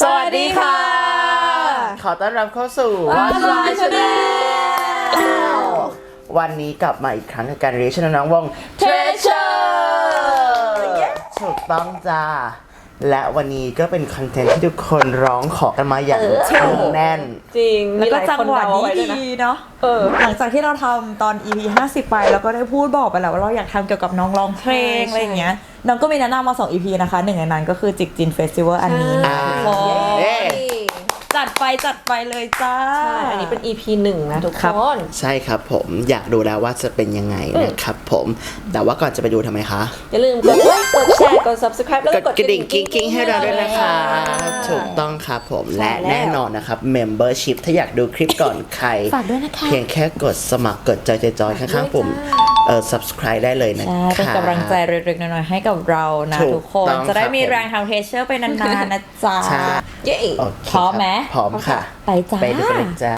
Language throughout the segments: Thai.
สวัสดีค่ะ ขอต้อนรับเข้าสู่ What's My Channel วันนี้กลับมาอีกครั้งกับการเรียนชนน้องวง Treasure ถูกต้องจ้า และวันนี้ก็เป็นคอนเทนต์ที่ทุกคนร้องขอกันมาอย่างเชื่องแน่น จริงแล้วก็มีายจังคนหวะเดานี้ไว้ด้วยนะดีเนาะเออหลังจากที่เราทำตอน EP 50 ไปเราก็ได้พูดบอกไปแล้วว่าเราอยากทำเกี่ยวกับน้องร้องเพลงใช่อะไรอย่างเงี้ยน้องก็มีแนะนำมา 2 EP นะคะหนึ่งในนั้นก็คือจิกจินเฟสติวัลอันนี้นะอ่าทุกคนเย้ จัดไปจัดไปเลยจ้า ใช่อันนี้เป็น EP หนึ่งนะทุกครับคนใช่ครับผมอยากดูแล้วว่าจะเป็นยังไงนะครับผม แต่ว่าก่อนจะไปดูทำไมคะ อย่าลืมกดไลค์กดแชร์ กด subscribe แล้วกก็ดกดกระดิ่งกิ๊งกิ๊งให้เราด้วยนะคะใช่ถูกต้องครับผมใช่และแล้วแน่นอนนะครับ membership ถ้าอยากดูคลิปก่อนใคร ฝากด้วยนะคะ เพียงแค่กดสมัครกดจอยจอยๆข้างๆปุ่มเออ subscribe ได้เลยนะใช่คะ เป็นกำลังใจเล็กๆน้อยๆให้กับเรานะถูกทุกคน ต้องจะได้มีครับผมแรงทำเทเชอร์ไปนานๆนะจ๊ะใช่ เย้โอเคพร้อมไหมคพร้อมค่ะ ไปจ้า ไปดูกันเลยจ้า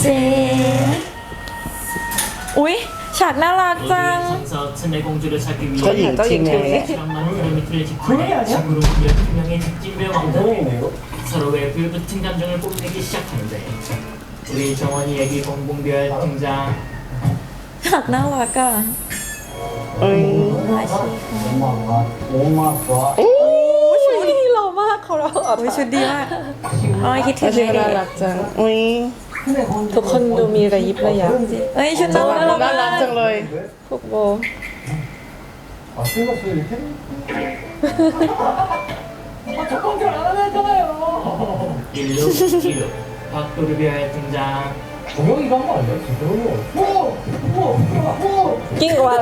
เจอุ๊ยฉากน่ารักจัง 여기에서 틈의 공주를 찾기 위해 เจ้าหญิงที่ไหน 실험만 피라미드를 지키는 지구로 무려 두 명의 직진배 왕자가 서로의 불붙은 감정을 뽐내기 시작하는데 우리 정원이에게 공공별 등장 ฉากน่ารักอ่ะ เอ้ย โอ้ เขาเราอ่ะ โอ้ยชุดดีมากโอ้ยคิดถึง ชื่อ แม่ น่า ดิ รักจังอุ้ย ทุกคนดูมีระยิบระยับ เอ้ยชุดน่ารัก น่ารักจังเลย พวกโบ 일루, 이루, 박도르비아의 등장 กิ้งออกมา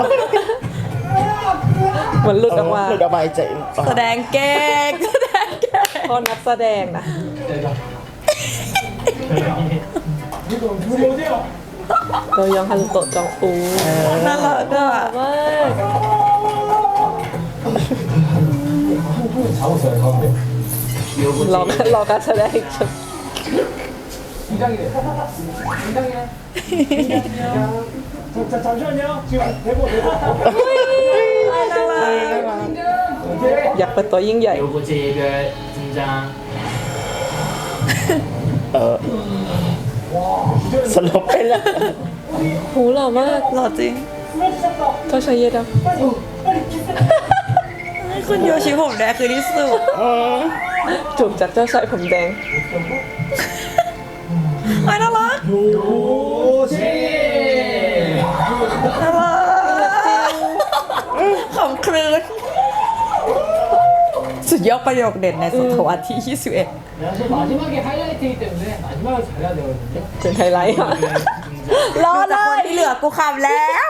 เหมือนหลุดออกมา หลุดออกมาใจ แสดงเก่งแสดง เก่ง พอนักแสดงนะ เรายังฮันโตะจองอู น่ารักอ่ะ มากรอรอการแสดงอีกชุด 자, 잠시만요. 지금 대본 대본 น่ารัก อยากเปิดตัวยิ่งใหญ่留过这一个勋章。เออสลบไปแล้วหูหล่อมากหล่อจริงต้องใช้เยอะดังคุณโยชิผมแดงคือที่สุดจูบจากเจ้าชายผมแดง ไอ้น่ารักอ ยกประโยคเด่นในศตวรรษที่ 21จนไฮไลท์รอเลยเหลือกูขับแล้ว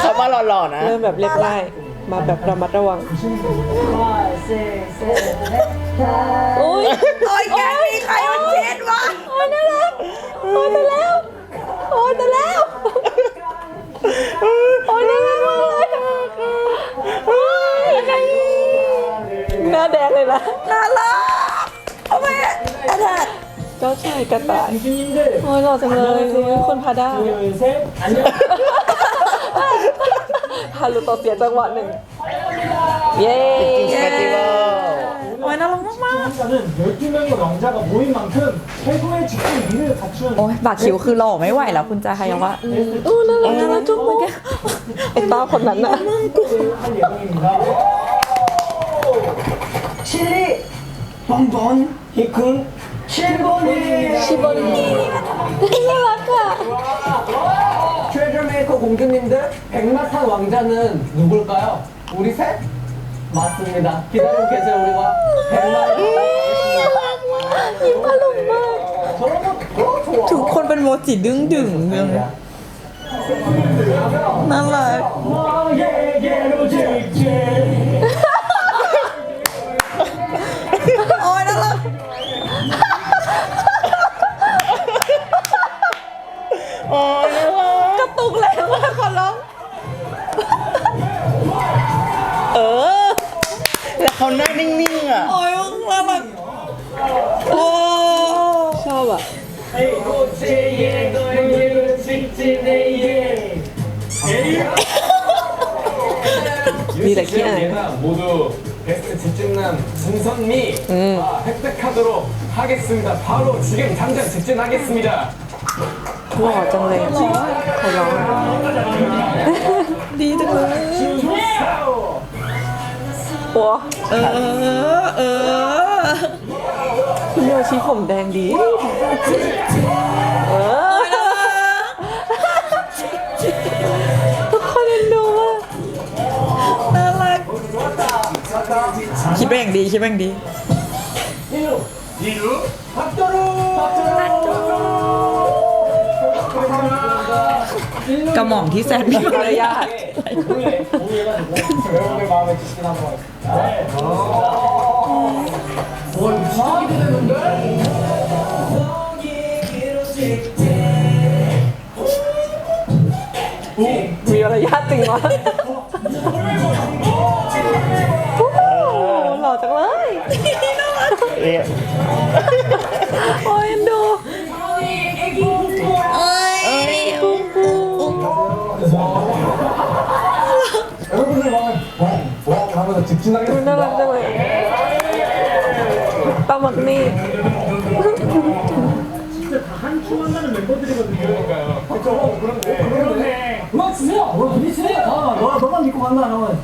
เขามาหล่อๆนะ เริ่มแบบเรียบง่ายมาแบบระมัดระวังอุ้ยโอ้ยแกมีใครมาเช็ดวะโอ้ยน่ารักโอ้ยแต่แล้ว โอ้ยแต่แล้ว โอ้ยน่ารักมาก หน้าแดงเลยนะน่ารักโอ้ยอาจารย์เจ้าชายกระต่าย โอ้ยหล่อจังเลยโอ้คนพาด้า พาลูโต่อเสียจังหวะหนึ่ง เย้ เย้ ยน่ารักมาก 지금까지는 12명의 왕자가 모인 만큼 최고의 직진 미를 갖춘 ๆโอ้ยบากคิวคือหล่อไม่ไหวแล้วคุณจาฮายาวะ โอ้น่ารักน่ารักจุ๊บเหมือนกันไอ้ต้าคนนั้นน่ะ 할 예정입니다. 칠리 번번 히큰 7번입니다. น่ารักอ่ะ 트레저 메이커 공주님들 백마탄 왕자는 누굴까요? 우리 셋? 맞습니다. 기다리고 계세요 우리가 백마 ยิ้มอารมณ์มาก 저런 거더 좋아. ทุกคนเป็นโมจิดึงดึงๆเลยน่ารัก 예예로 직진 โอ้ยน่ารักโอ้ยน่ารักกระตุกแรงมากขอร้อง เขาหน้านิ่งๆอ่ะ โอ้ยน่ารักโอ้ ชอบอ่ะ 이곳에 너희를 직진해 예 니가 키아네. 예상 모두 베스트 직진남 진선미 아, 획득하도록 하겠습니다. 바로 지금 당장 직진하겠습니다. หล่อจังเลยขอร้อง ดีจังเลย โอ้ เออ เออ คุณโยชิผมแดงดี เออ ทุกคนเอ็นดูอะน่ารัก คิดแบ่งดี คิดแบ่งดี กระหม่อมที่แสนมีมารยาท 여러분의 마음에 직진 한번. 오, มีมารยาทจริงวะโอ้โหหล่อจังเลย เรียก โอ้ย ย 올라가잖아요. 나 맞네. 진짜 다한 키만나는 멤버들이거든요. 그러니까요. 그쵸? 그런데. 그런데. 음악 주세요! 너 부딪히네! 아, 너, 너만 믿고 만나, 나만.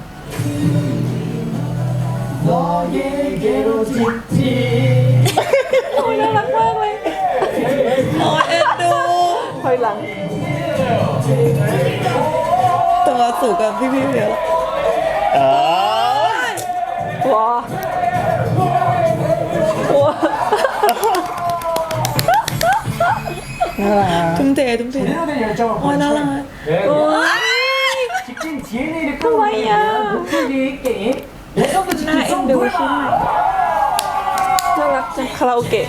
너에게로 짓지. 올려라, 빨리. 어, 애도. 벌랑. 동화 속아 비비며. 아. นดู ถอยหลัง ตัวสูงกับพี่พี่เยอะ เออ ว้าว้า ทุ่มเททุ่มเท 제대로 된 열정을 โอ้ยน่ารัก 네, โอ้ย 직진 DNA를 뭐야. 목표기 게임. 예전도 น่า 직진 เอ็นดู 썸 ใช่ไหม น่ารักจังคาราโอเกะ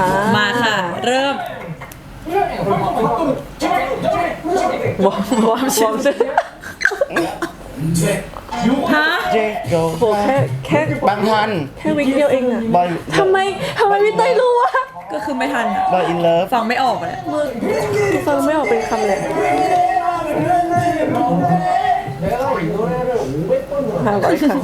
อ่า มาค่ะ เริ่ม วอร์มวอร์มวอร์มชื่อ ฮะ จโกโหแค่แค่บางทันแค่วิกเดียวเองอะทำไมทำไมพี่เต้รู้วะก็คือไม่ทันอะบอยอินเลิฟังไม่ออกเลยฟังไม่ออกเป็นคำเลยหาร้อยครั้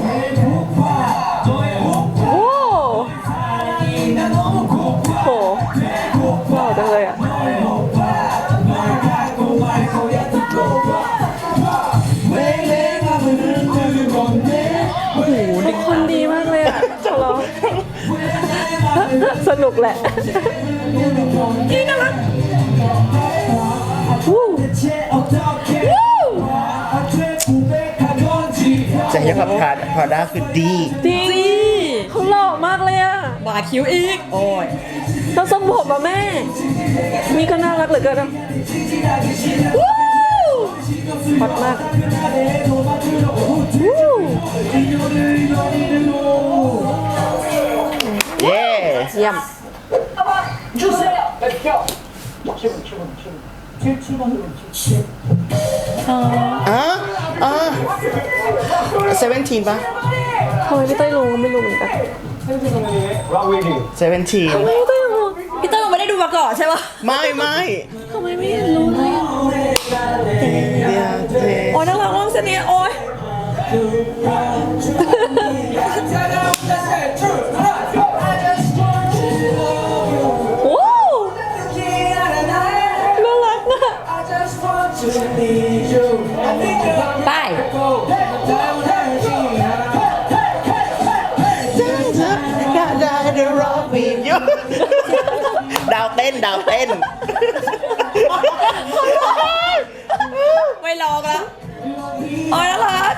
สนุกแหละนี่น่ารักวู้วู้จะยักกับพาพาด้าคือดีจริงเขาหล่อมากเลยอะบาคิ้วอีก โอ้ยแล้วทรงผมอะแม่ นี่ก็น่ารักเหลือเกินอะวู้ฮอตมาก ซียม อะอะเซเว่นทีนปะทำไมพี่เต้ยรู้ไม่รู้เหมือนกัน เซเว่นทีนพี่เต้ยรู้พี่เต้ยไม่ได้ดูมาก่อนใช่ปะไม่ไม่ทำไมไม่เห็นรู้เลยอะโอ้ยน่ารักมากเสียงนี้โอ้ย ไปอยากได้เดรอบีบอยู่ดาวเต้นดาวเต้น ไม่ลองแล้วโอ้ยน่ารัก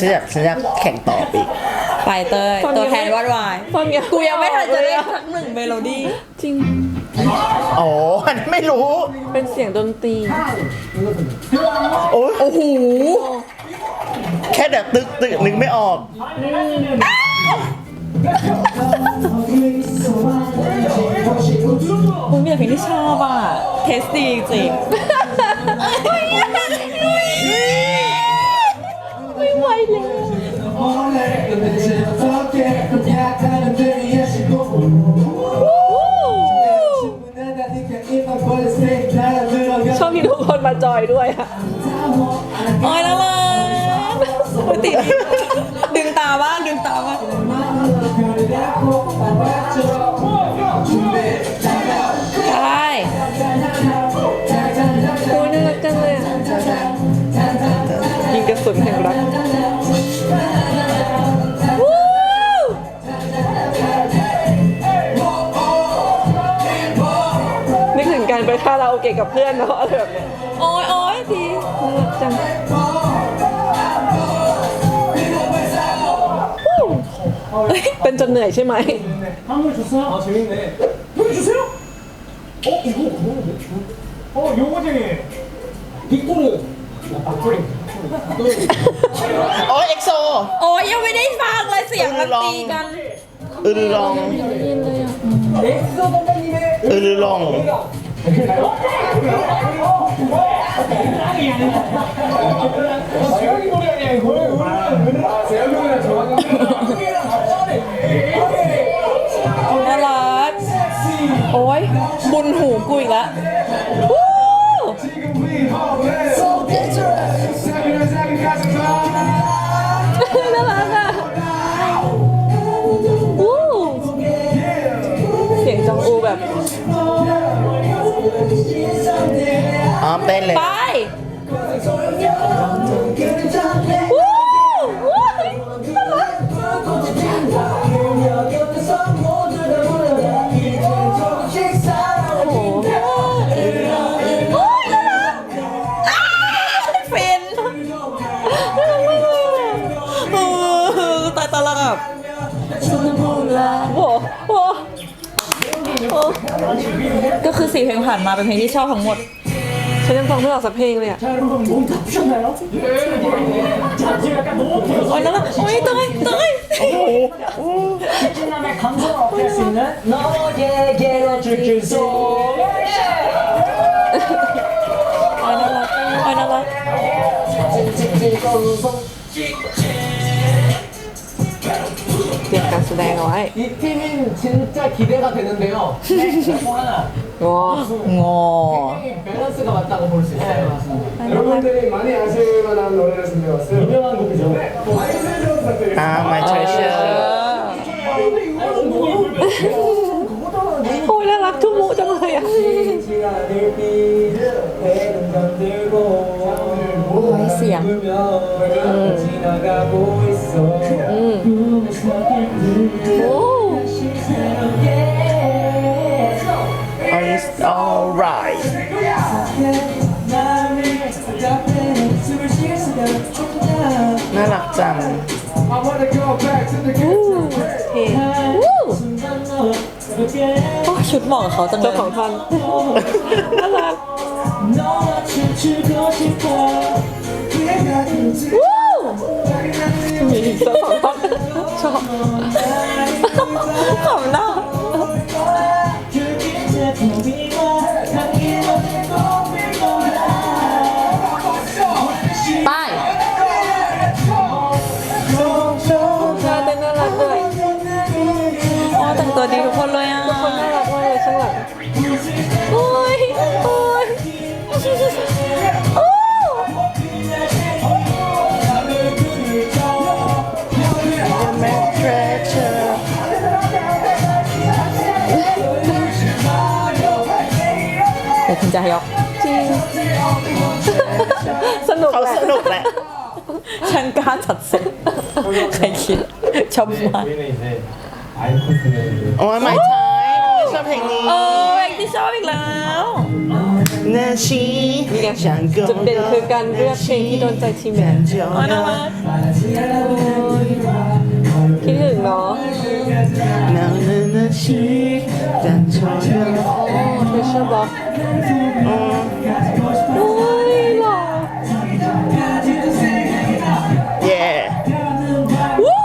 ฉันอยากฉันอยากแข่งต่ออีก ไปเตยตัวแทนวาดวายฟังยังกูยังไม่ทันจะได้ออกเลยอสักหนึ่งเมโลดี้จริงอ๋ออันนี้ไม่รู้ เป็นเสียงดนตรี โอ้ยโอ้โห แค่แบบตึกตึกนึกไม่ออกอุ้ยมีแต่เพลงที่ชอบอะ เทสดีจริง ชอบที่ทุกคนมาจอยด้วยอะโอ้ยน่ารักโอ้ยติด เกะกับเพื่อนเนาะอะไรแบบเนี้ย โอ้ยโอ้ยดี น่ารักจังเป็นจนเหนื่อยใช่ไหม 한번 줬어요? 아 재밌네. 보여주세요. 어 이거 그거는데? 어 요거쟁이. 빅토르. 빅토르. โอ้ยเอ็กโซ โอ้ยยังไม่ได้ฟังเลยเสียงมันตีกัน อือรือลอง 엑소 선배님의 อือรือลอง 재현 น่ารักโอ้ยบุญหูกูอีกแล้ว อ๋อเต้นเลย ไปวู้วู้โอ้ยน่ารักอ้าวฟินเออตายตายแล้วแบบโอ้โหโอ้ก็คือสี่เพลงผ่านมาเป็นเพลงที่ชอบทั้งหมด ฉันยังฟังไม่ออกสักเพลงเลยอ่ะ 자 여러분 몸 다 푸셨나요? 자 지금 약간 너무 โอ้ยน่ารักโอ้ยตายตาย 직진남의 감성을 어필할 수 있는 너에게로 줄줄 소 โอ้ยน่ารักโอ้ยน่ารั 이 팀은 진짜 기대가 되는데요. 네, 그 와. 음, 어. 와. 밸런스가 맞다고 볼 수 있어요. 네, 여러분들이 많이 아실 만한 노래를 준비해왔어요. 유명한 곡이죠. 네, 말씀 좀 부탁드립니다. 아, 말 아, 잘했어. 아, 아, 근데 이거는 너무 올라락 투모잖아야. 지지가 들 삐드 대동전 들고 이 씨야. 지나가고 있어 โอ้ oh it's alright น่ารักจัง I wanna go back to the วู้ kids เท่วู้ โอ้ยชุดเหมาะกับเขาจังเล เจ้าย ของท่อนน่ารักวู้มีเจ้า ของท่อนชอบ เดี๋ยวคุณจะยก จริง สนุก เขา แหละ สนุกแหละ ฉันกล้าจัดเซ็ตใครคิดชอบมาก 우리는 이제 아이콘 โอ้ย my time ชอบเพลงนี้ เออเพลงที่ชอบอีกแล้ว นาชี นี่ไง ฉันก็ จุดเด่นคือการเลือกเพลงที่โดนใจทีมแมน เจ้า โอ้ยน่ารัก คิดถึงเนาะ นานาชีจันทร์ เทเชอ ใช่ปะโอ้ยหล่อ yeah วู้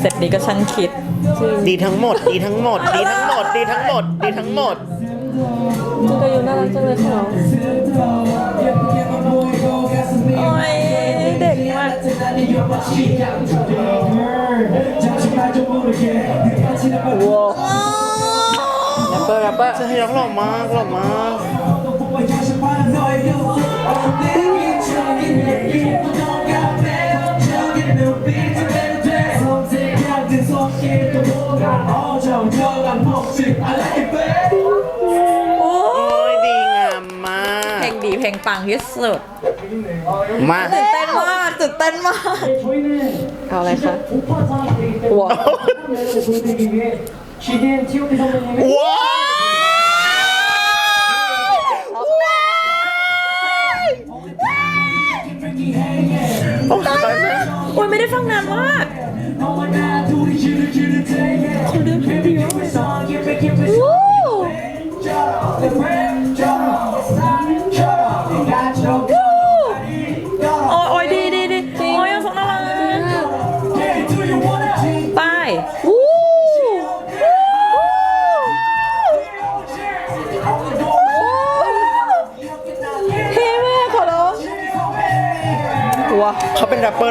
เสร็จดีก็ช่างคิด ดีทั้งหมด ดีทั้งหมด ดีทั้งหมด ดีทั้งหมด ดีทั้งหมด จุกายุน่ารักจังเลยค่ะน้องโอ้ยเด็กมากว้าวแรปเปอร์แรปเปอร์จะให้ร้องหล่อมากหล่อมากโอ้ เพลงปังที่สุดมาตื่นเต้นมากตื่นเต้นมากเอาอะไรคะหัวว้าวโอ้ยไม่ได้ฟังนานมาก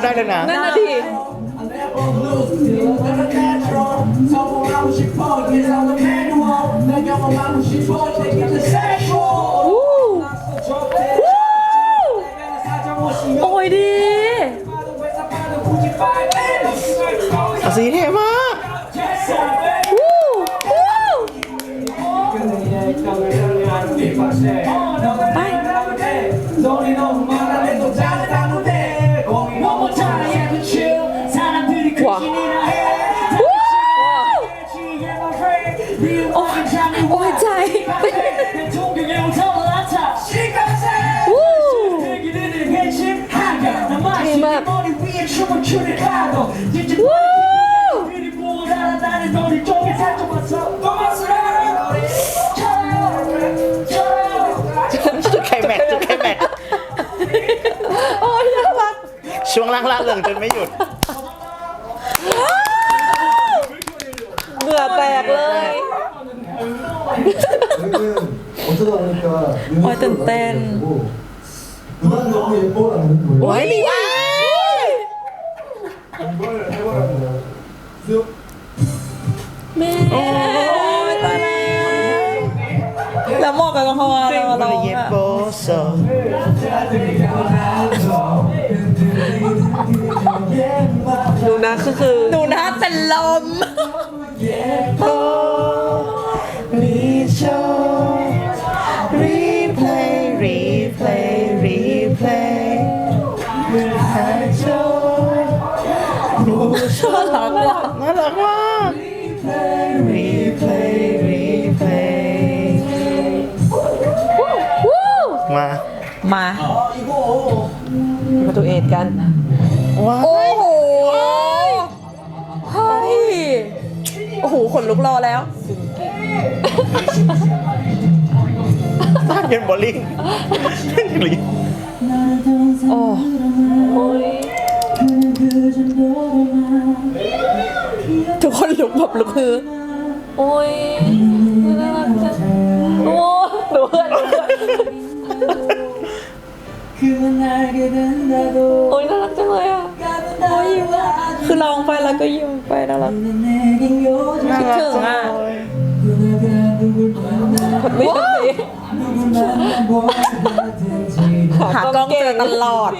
ได้เลยนะ นั่นน่ะดิโอ้ยดี อาสีเท่มาก 위에 춤을 추는 가도 진짜วู้ 그리고 날아다니 너를 쪽에 살짝 봤어 또 봤어 จุดไคลแม็กซ์จุดไคลแม็กซ์ โอ้ยน่ารัก ช่วงล่างล่าเริงจนไม่หยุด เหงื่อแตกเลย 어쩌다 보니까 어, 뜬 누가 너무 예뻐라는 노래 ไว้ลีว้า า เราเราเยอะโปโซดูนะคือคือดูหน้าเป็นลมรี มามาดูเอทกัน ว้าโอ้โห เฮ้ย โอ้โห ขนลุกรอแล้ว สร้างเป็นบอลลิงหลีโอ้โอ้ยทุกคนลุกแบบลุกคือ โอ้ยน่ารักจังโอ้ดูเพื่อนดูเพื่อน โอ้ยน่ารักจังเลยอะโอ้ยยิ้มอะคือลองไปแล้วก็ยิ้มไปน่ารักคิดถึงอะไม่ต้องสิหากล้องเจอตลอด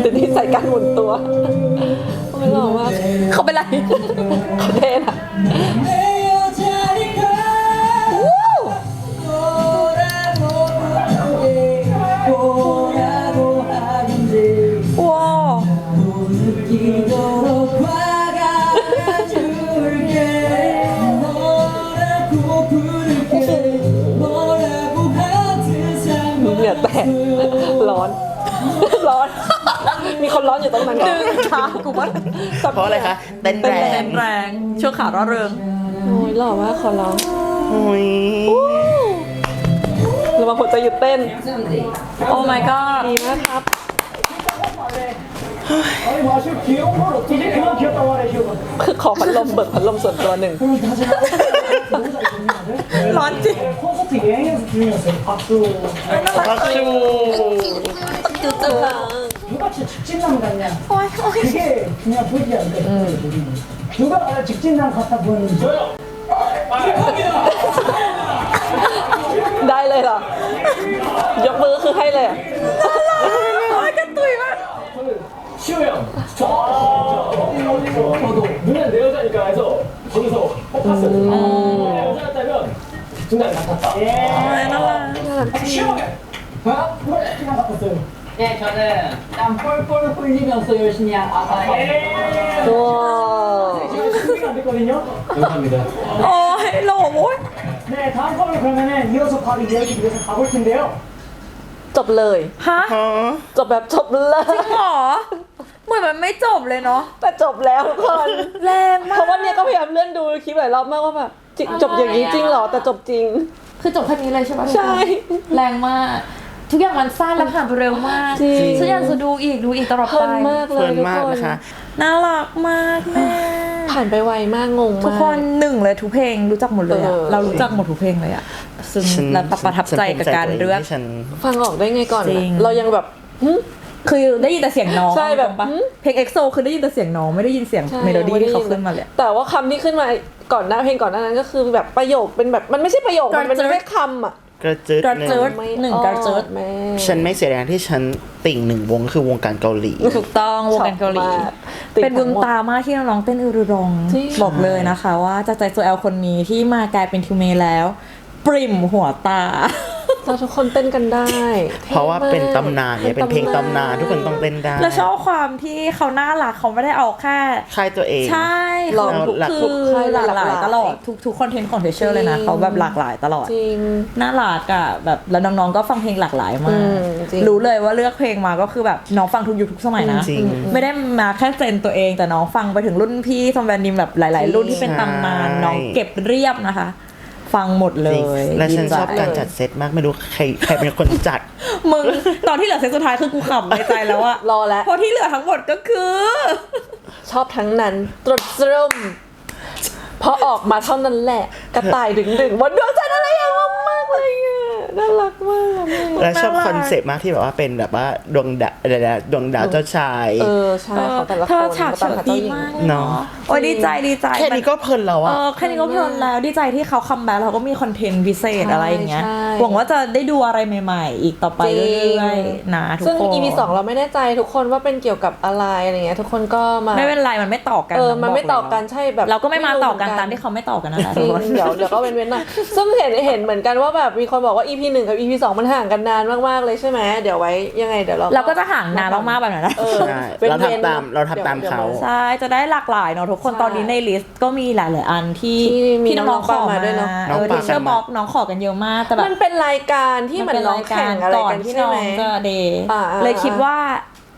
เดี๋ยวนี้ใส่การหมุนตัวโอ้ยหล่อมากเขาเป็นไรเขาเท่อะว่า เพราะอะไรคะ เต้น เป็น แร แรง งแรงชั่วขาร่าเริง โอ้ยหล่อมากขอร้อง โอ้ย ระวังหัวใจหยุดเต้น โอ้ my god ดีมากครับ 아니 마시고 귀여운 걸 어떻게 이제 그만 귀엽다고 하래 시오가 คือขอพัดลมเบิกพัดลมส่วนตัวหนึ่ง 그럼 다시 너무 잘 정리하네 ร้อนจริง 콘서트 예행연습 중이었어요 박수 รักชู จุ๊บๆ 누 가 진짜 직진남 같냐 โอ้ยโอ้ย 그게 그냥 보이지 않는데 누가 직진남 같아 보이는지 저요 ได้เลยเหรอ ยกมือคือให้เลยอะ โอ้ยกันตุยมาก 시호 형, 저, 저도 눈에 내 여자니까 해서 거기서 뽑았어요. 내 여자 같다면 직진남 같았다. โอ้ยน่ารัก 시원해 어? 누가 직진남 같았어요 네, 저는 땀 뻘뻘 흘리면서 열심히 한 아바의 ว้าว 지금 준비가 안 됐거든요 감사합니다. โอ้ยหล่อโอ้ย 네 다음 거를 그러면은 이어서 바로 이야기 드려서 가볼 텐데요 จบเลย ฮะ ฮะ จบแบบจบเลย หรอเหมือนมันไม่จบเลยเนาะ แต่จบแล้วทุกคน แรงมาก เพราะว่าเนี่ยก็พยายามเลื่อนดูคลิปหลายรอบมากว่าแบบจริงจบอย่างนี้จริงเหรอ แต่จบจริง คือจบแค่นี้เลยใช่ปะ ใช่ แรงมาก ทุกอย่างมันสั้นและผ่านไปเร็วมากจริง ฉันอยากจะดูอีกดูอีกตลอดเพลิไปนมากเพเลลิยนทุกมากคนนะคะ น่ารักมากแม่ผ่านไปไวมากงงมาก ทุกคนหนึ่งเลยทุกเพลงรู้จักหมดเลยอะเออ เรารู้จักหมดทุกเพลงเลยอะซึ่งฉันและประทับใจกับการฉันภูมิเลือกที่ฉัน ฟังออกได้ไงก่อนจริง เรายังแบบหึคือได้ยินแต่เสียงน้องใช่แบบปะหืม เพลงเอ็กโซคือได้ยินแต่เสียงน้องไม่ได้ยินเสียงใช่เมโลดี้ยังไที่เขาขึ้นมาเลย แต่ว่าคำที่ขึ้นมาก่อนหน้าเพลงก่อนหน้านั้นก็คือแบบประโยคเป็นแบบมันไม่ใช่ประโยค มันเป็นกระเจิดแค่คำอะ กระจืดกระหนึ่เจิดงไม่หนึ่งออกระเจิดแม่ฉันไม่เสียดายที่ฉันติ่งหนึ่งวงคือวงการเกาหลี ถูกต้องวงการเกาหลีชอบมากติดเป็นบุญทั้งหมดตามากที่น้องๆเต้นอือรือรองจริงบอกเลยนะคะ ว่าจากใจโซแอลคนนี้ที่มากลายเป็นทูเมแล้ว ปริ่มหัวตา เราทุกคนเต้นกันได้เพราะว่าเป็นตำนานเนี่ยเป็นเพลงตำนานทุกคนต้องเต้นได้แล้วชอบความที่เขาน่ารักเขาไม่ได้เอาแค่ค่ายตัวเอง ใช่ลองเขาทุกคืทุกอค่ายหลากหลายหลากหลายตลอดทุกทุกคอนเทนต์ของเทเชอร์เลยนะจริงเขาแบบหลากหลายตลอดจริงน่ารักอะแบบแล้วน้องๆก็ฟังเพลงหลากหลายมาอืกมจริงรู้เลยว่าเลือกเพลงมาก็คือแบบน้องฟังทุกยุคทุกสมัยนะจริงไม่ได้มาแค่เจนตัวเองแต่น้องฟังไปถึงรุ่นพี่ทอมแวนดิมแบบหลาย ๆ รุ่นที่เป็นตำนานใช่น้องเก็บเรียบนะคะ ฟังหมดเลจริงยและฉันดีใจชอบการจัดเซตมากไม่รู้ใครใครเป็นคนจัด มึงตอนที่เหลือเซตสุดท้ายคือกูขำในใจแล้วอะรอแล้ว เพราะที่เหลือทั้งหมดก็คือ ชอบทั้งนั้นตรวจตรึม พอออกมาเท่านั้นแหละ กระต่ายดึงดึงๆบนดวงจันทร์อะไรอย่างงงมากเลยอะน่ารักมากแม่และชอบคอนเซปต์มากที่แบบว่าเป็นแบบว่าดวงดาวเดี๋ยวๆดวงดาวเจ้าชายเออใช่ของแต่ละคเธอนฉากต่เฉิงดกับดีเจ้าหญิงมากเนาะโอ้ยดีใจดีใจแค่นี้ก็เพลินแล้วเออะอแค่นี้ก็เพลินแล้วดีใจที่เขาคัมแบ็คแล้วก็มีคอนเทนต์พิเศษใช่อะไรอย่างเงี้ยใช่หวังว่าจะได้ดูอะไรใหม่ ๆ อีกต่อไปจริงเรื่อยๆนะทุกซึ่งคน EP สองเราไม่แน่ใจทุกคนว่าเป็นเกี่ยวกับอะไรอะไรเงี้ยทุกคนก็มาไม่เป็นไรมันไม่ต่อกันเอองมันไม่บเลยต่อกันเะใช่แบบเราก็ไม่มาต่อกันรู้หตามที่เขาไม่ต่อกันนั่นแหละจทุริกงคนเดี๋ยวเดี๋ยวก็เว้นๆหน่อยซึ่งเห็นเห็นเหมือนกันว่าแบบมีคนบอกว่า EP หนึ่งกับ EP สองมันห่างกันนานมากๆเลยใช่ไหมเดี๋ยวไว้ยังไงเดี๋ยวเราเราก็จะห่างนานมากๆแบบนั้นนะเออใช่ว้นๆเราทำตามเราทำตามดี๋ยวเขาใช่จะได้หลากหลายเนาะทุกคนใช่ตอนนี้ในลิสต์ก็มีหลายๆอันที่ที่มีที่น้องๆขอน้องๆมามาด้วยเนอะเออน้องที่เชื่อปากกันมาบอกน้องขอกันเยอะมากแต่แบบมันเป็นรายการที่เหมือนน้องแข่งอะไรก่อนกันที่ใช่น้อไหมงจะเดย์อ่าๆเลยคิดว่า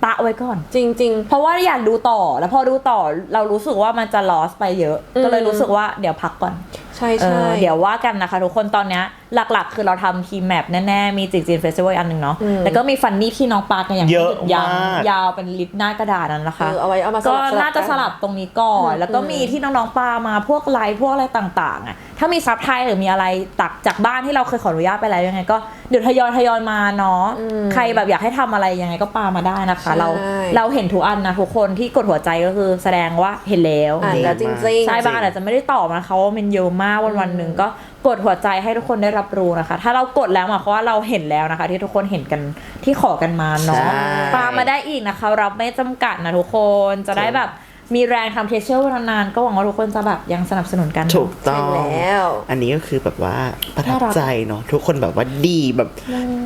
ตะไว้ก่อน จริง เพราะว่าอยากดูต่อแล้วพอดูต่อเรารู้สึกว่ามันจะลอสไปเยอะอืมก็เลยรู้สึกว่าเดี๋ยวพักก่อนๆ ใช่เอใช่ อเดี๋ยวว่ากันนะคะทุกคนตอนเนี้ย หลักๆ คือเราทำทีมแมปแน่ๆ มีจิกจีนเฟสติวัลอันหนึ่งเนาะอืม แล้วก็มีฟันนี่ที่น้องปากันอย่างเยอะยาวมาก ยาวเป็นลิปหน้ากระดาษนั้นนะคะ เออเอาไว้เอามาสก็ลับๆน่าจะกันสลับตรงนี้ก่อนอืมแล้วก็มีที่น้องๆปามาพวกไลฟ์พวกอะไรต่างๆอะถ้ามีซับไทยหรือมีอะไรตักจากบ้านที่เราเคยขออนุญาตไปแล้วยังไง ก็เดี๋ยวทยอยทยอยมาเนาะอืมใครแบบอยากให้ทำอะไรยังไงก็ปามาได้นะคะใช่เราเราเห็นทุกอันนะทุกคนที่กดหัวใจก็คือแสดงว่าเห็นแล้ว อ่านแล้วจริงๆ ใช่บางอันอาจจะไม่ได้ตอบนะคะว่ามันเยอะมากวันวันๆหนึ่งก็ กดหัวใจให้ทุกคนได้รับรู้นะคะ ถ้าเรากดแล้วหมายความว่าเราเห็นแล้วนะคะ ที่ทุกคนเห็นกันที่ขอกันมาเนาะใช่ ตามมาได้อีกนะคะรับไม่จำกัดนะทุกคนจะได้แบบมีแรงทำเทเชอร์นานๆก็หวังว่าทุกคนจะแบบยังสนับสนุนกัน ถูกต้อง ใช่แล้ว อันนี้ก็คือแบบว่าประทับน่ารักใจเนาะทุกคนแบบว่าดีแบบ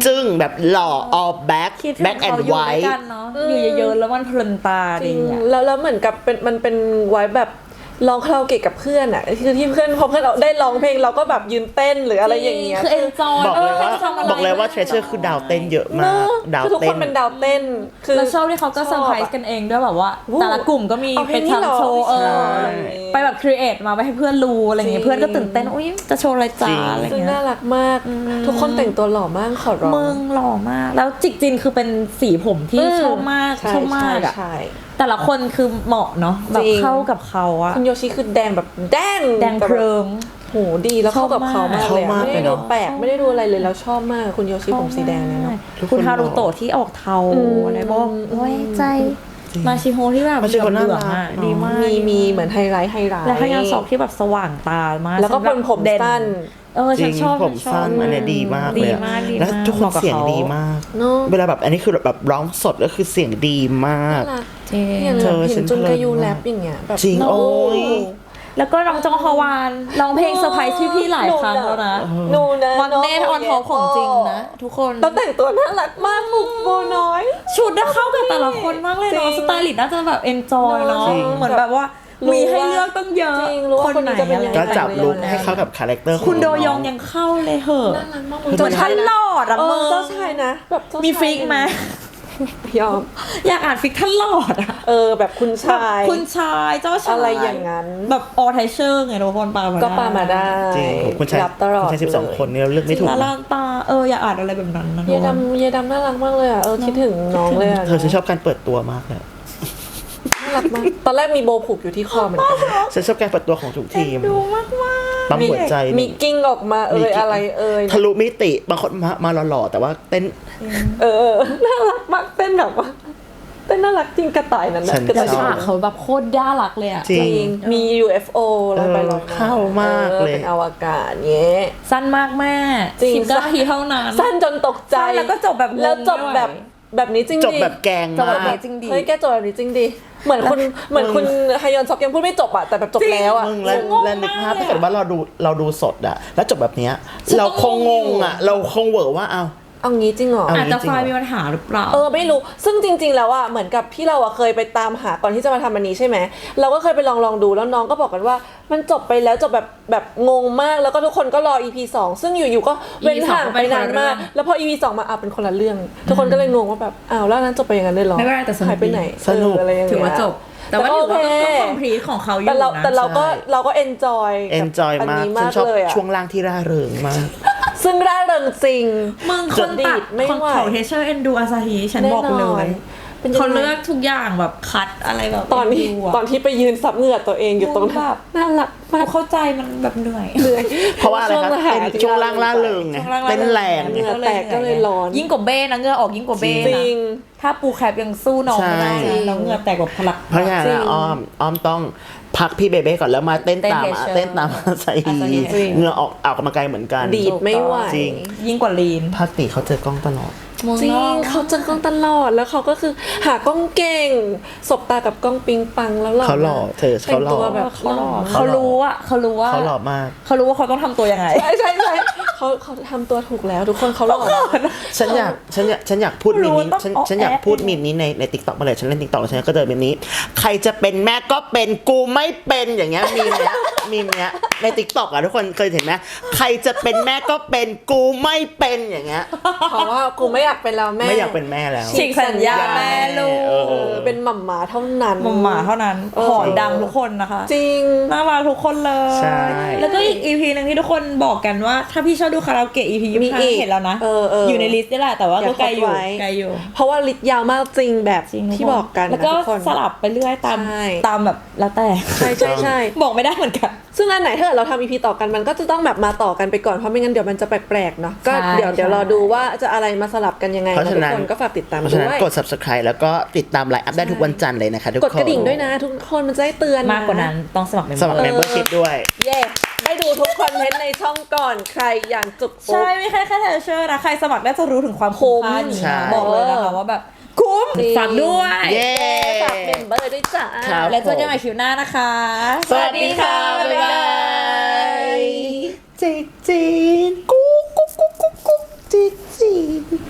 จึ้งแบบหล่อ all back คิดถึง back เขา and อยู่ด้วย white กันเนาะอยู่เยอะๆแล้วมันเพลินตาจดีริงอะ แล้วแล้วเหมือนกับเป็นมันเป็นไว้แบบ ร้องคาราโอเกะกับเพื่อนอะคือที่เพื่อนพอเพื่อนเราได้ร้องเพลงเราก็แบบยืนเต้นหรืออะไรอย่างเงี้ยคือ enjoy บอกเลยว่าออทำะไรบอกเลยว่าเทรเชอร์คือดาวเต้นเยอะมากดาวคือทุกเต้คนนเป็นดาวเต้น คือแล้วชอบที่เขาก็เซอร์ไพรส์กันเองด้วยแบบว่าโอ้แต่ละกลุ่มก็มีเอาเพไปลงนี้เหรอทำโชว์เออใช่ไปแบบครีเอทมาไปให้เพื่อนรู้อะไรเงี้ยจริงเพื่อนก็ตื่นเต้นอุ้ยจะโชว์อะไรจ้าจริงอะไรซึ่งเงี้น่ายรักมาก ทุกคนแต่งตัวหล่อมากขอร้องมึงหล่อมาก แล้วจิกจินคือเป็นสีผมที่อืมชอบมากใช่ชอบมากอะใช่ แต่ละคนคือเหมาะเนาะแบบจริง เข้ากับเขาอะคุณโยชิคือแดงแบบแดงแดงเพลิง โหดีแล้วเข้ากับเขามากเลยเข้ามากอะไม่เลยได้เนดูอะแปลกไม่ได้ดูอะไรเลยแล้วชอบมากคุณโยชิผมสีแดงเนี่ยเนาะ ทุกคนคุณฮารุโตะที่ออกเทาอืม อะไรบอกไว้ใจ จริงมาชิโฮที่แบบมาชิโฮน่าเหลืรัอกงๆอะเนอะ ดีมากมีมีเหมือนไฮไลท์ไฮไลท์ และให้งานสอบที่แบบสว่างตามากแล้วก็สำหรับเป็นผมเด่นสั้น เออจฉัรินงชอบผมฉัชอบสั้นอันเนี้ยดีมากเลยอะดีมากดีแล้วมากทุกคนหมาะกับเสียงขาดีมาก เนอะ เวลาแบบอันนี้คือแบบร้องสดก็คือเสียงดีมาก น่ารักจริงเนี่ยเธอเห็ฉันนจุนเพลินกายูมากแรปอย่างเงี้ยแบบจริง โอ้ย แล้วก็น้องจองฮวานร้องเพลงเซอร์ไพรส์พี่ๆหลายครั้งแล้วนะหนูนะวันเนทออนท็อปของจริงนะทุกคนต้องแต่งตัวน่ารักมากมุกโบน้อย ชุดน่ะเข้ากับแต่ละคนมากเลยจริเนาะงสไตลิสต์น่าจะแบบเอนจอยเนาะจริงเหมือนแบบว่ารู้ มีให้ว่าเลือกตั้งเยอะจริงรู้ว่าคนนี้จะเป็นยังไง ก็จับลุคแต่งเลยให้เข้ากับคาแรคเตอร์ของคุณโดยน้องยังเข้าเลยเหอะน่ารักมากเหมือนท่านหลอดอะเอมึองเจ้าชายนะแบบเจ้าชายมีฟิกไหมยอมอยากอ่านฟิกท่านหลอดอะเออ แบบคุณชาย คุณชายเจ้าชายอะไรอย่างนั้น แบบออไทเชอร์ไงทุกคนปามาก็ปามาได้จริงผมคุณชายรับตลอดคุณชายสิบสองคนเนี่ยเลือกไม่ถูกแล้วนะลานตาเอออยากอ่านอะไรแบบนั้นนะเยดำเยดำน่ารักมากเลยอะเออคิดถึงน้องเลยอะเธอฉันชอบการเปิดตัวมากเลยน่า รักมากตอนแรกมีโบผูกอยู่ที่คอเหมือนกันฉันชอบการเปิดตัวของทุกทีมดูมากมากปั๊มหัวใจมีนี่กิ้งออกมาเอ่มียกิ้งอะไรเอ่ยทะลุมิติบางคนมามาหล่อๆแต่ว่าเต้นเออเออน่ารักมากเต้นแบบว่าเต้นน่ารักจริงกระต่ายนั้นนะฉันกระแต่ต่ายฉากเขาแบบโคตรน่ารักเลยอะจริจงริง มี UFO ลอยไปลอยมาเออเข้ามากเลยออเป็นอวกาศเงี้ยสั้นมากแม่จริงสิบเก้านาทีเท่านั้นสั้นจนตกใจสั้นแล้วก็จบแบบงงแล้วจบด้วยแบบ แบบนี้จริงจบดิแบบแกงจบมาแบบกจริงดิเฮ้ยแกจบแบบนี้จริงดิเหมือนคุณเหมือนคุณฮยอนซอกยังพูดไม่จบอะแต่แบบจบแล้วอะ มึงและงงและนึกภาพมากเลยอะถ้าเกิดว่าเราดูเราดูสดอะแล้วจบแบบเนี้ยฉันเราต้องคงงงงงอยู่อะเราคงเหวอว่าเอา เอางี้จริงเหรอเอาอาจจะจริงๆไฟล์เหรอมีปัญหาหรือเปล่า เออไม่รู้ ซึ่งจริง ๆ แล้วอะเหมือนกับที่เราอะเคยไปตามหาก่อนที่จะมาทำอันนี้ใช่ไหม เราก็เคยไปลองลองดูแล้วน้องก็บอกกันว่า มันจบไปแล้วจบแบบแบบงงมากแล้วก็ทุกคนก็รอ EP 2 ซึ่งอยู่ๆก็เว้น EP ห่างไปนานมาก เป็นคนละเรื่อง แล้วพอ EP 2 มาอะเป็นคนละเรื่อง ทุกคนก็เลยงงว่าแบบอ้าวแล้วอันนั้นจบไปอย่างนั้นเลยเหรอไม่เป็นไรแต่สนุกหายไปไหนสนุกเอออะไรอย่างเงี้ย ถือว่าจบ แต่ว่าถือว่าก็ก็คอมพลีทของเขาอยู่แต่เรานะแต่เราก็ใช่เราก็ enjoy กับ enjoy อันมากนี้ฉัมานกชอบเลยอะช่วงล่างที่ร่าเริงมาก ซึ่งร่าเริงจริงมึงคจนดดีตัดดไม่ของไหวเขาเทเชอร์เอ็นดูอาซาฮิฉันบอกเลแน่นอนยเป็นยังไงเขาเลือกทุกอย่างแบบคัดอะไรแบบตอนที่เดูะตอนที่ไปยืนซับเหงื่อตัวเองอยู่ตรงแบนั้นบน่ารักมากเข้าใจมันแบบเหนื่อยเหนื่อยเพราะว่าอะไรครับช่วงหาเป็นช่วงล่างล่าเริงไงช่วงล่างเต้นแรงเหงื่อแตกก็เลยร้อนยิ่งกว่าเบ้นะเหงื่อออกยิ่งกว่าเบ้จนะริง ถ้าปูแคปยังสู้น้องไม่ได้ใช่ นะแล้วเหงื่อแตกแบบพลักเพราะฉะนั้นจริงอะอ้อมอ้อมต้อง พักพี่เบเบ้ก่อนแล้วมาเต้นเต้นตาม Treasure เต้นตามใส่อาซาฮิเหงื่อออกออกกำลังกายเหมือนกัน ดีดไม่ไหวจริง ยิ่งกว่าลีนภาคตีเขาเจอกล้องตลอดจริงเขาเจอกล้องตลอดแล้วเขาก็คือหากล้องเก่งสบตากับกล้องปิงปังแล้วหล่อเขาหล่อเธอเขาหล่อแต่งตัวแบบหล่อเขารู้อะเขารู้ว่าเขาหล่อมากเขารู้ว่าเขาต้องทำตัวยังไงใช่ใช่ใช่เขาเขาทำตัวถูกแล้วทุกคนเขาหล่อมากฉันอยากฉันอยากฉันอยากพูดมีรู้มว่านี้ต้องฉันออกฉันอยากแอปพูดมีมนี้ในในติ๊กต็อกมาเลยฉันเล่นติ๊กต็อกแล้วฉันก็เจอมีมนี้ ใครจะเป็นแม่ก็เป็นกูไม่เป็นอย่างเงี้ยมีมเนี้ยมีมเนี้ยในติ๊กต็อกอะทุกคนเคยเห็นไหมใครจะเป็นแม่ก็เป็นกูไม่เป็นอย่างเงี้ยเพราะว่ากูไม่อยากเป็นแล้วแม่ ไม่อยากเป็นแม่แล้ว ฉีกสัญญาแม่ลูกเอเออ เป็นหม่ำหมาเท่านั้นหมหมาเท่านั้นเออหอนดังทุกคนนะคะ จริง น่ารักทุกคนเลย ใช่ แล้วก็อีก EP หนึ่งที่ทุกคนบอกกันว่า ถ้าพี่ชอบดูคาราโอเกะ EP ยี่มีสิบห้าอีกเห็นแล้วนะ เออเอออยู่ในลิสต์นี่แหละ แต่ว่าอย่าก็ไกลอยู่คดไว้ ไกลอยู่เพราะว่าลิสต์ยาวมากจริงแบบจริงทุที่คนบอกกันแล้วนะก็ทุกคน สลับไปเรื่อยตามใช่ ตามแบบแล้วแต่ใช่ใช่ใช่บอกไม่ได้เหมือนกัน ซึ่งอันไหนถ้าเกิดเราทำอีพีต่อกันมันก็จะต้องแบบมาต่อกันไปก่อนเพราะไม่งั้นเดี๋ยวมันจะแปลกๆเนาะก็ใช่เดี๋ยวเดี๋ยวใช่รอดูว่าจะอะไรมาสลับกันยังไงเพราะนะฉะทุกนั้นคนก็ฝากติดตามเพราะด้ฉะนั้นวยกด subscribe แล้วก็ติดตามไลน์อัพได้ทุกวันจันทร์เลยนะคะทุกคนกดกระดิ่งด้วยนะ ทุกคนมันจะได้เตือนมากกว่านั้นต้องสมัครเป็นสมัคร membership ด้วย เย่ได้ดูทุกคอนเทนต์ในช่องก่อนใครอย่างจุกปุ๊บ ใช่ไม่แค่แค่เทเชอร์นะ ใครสมัครได้จะรู้ถึงความคุ้มค่านี้ใช่ นะบอกเลยนะคะว่าแบบ คุ้ม ฝากด้วยฝากเมมเบอร์ด้วยจ้า ครับแล้วเจอกันใหม่คิวหน้านะคะ สวัสดีค่ะบ๊ายบาย จีจีกุ๊กกุ๊กกุ๊กกุ๊กจีจี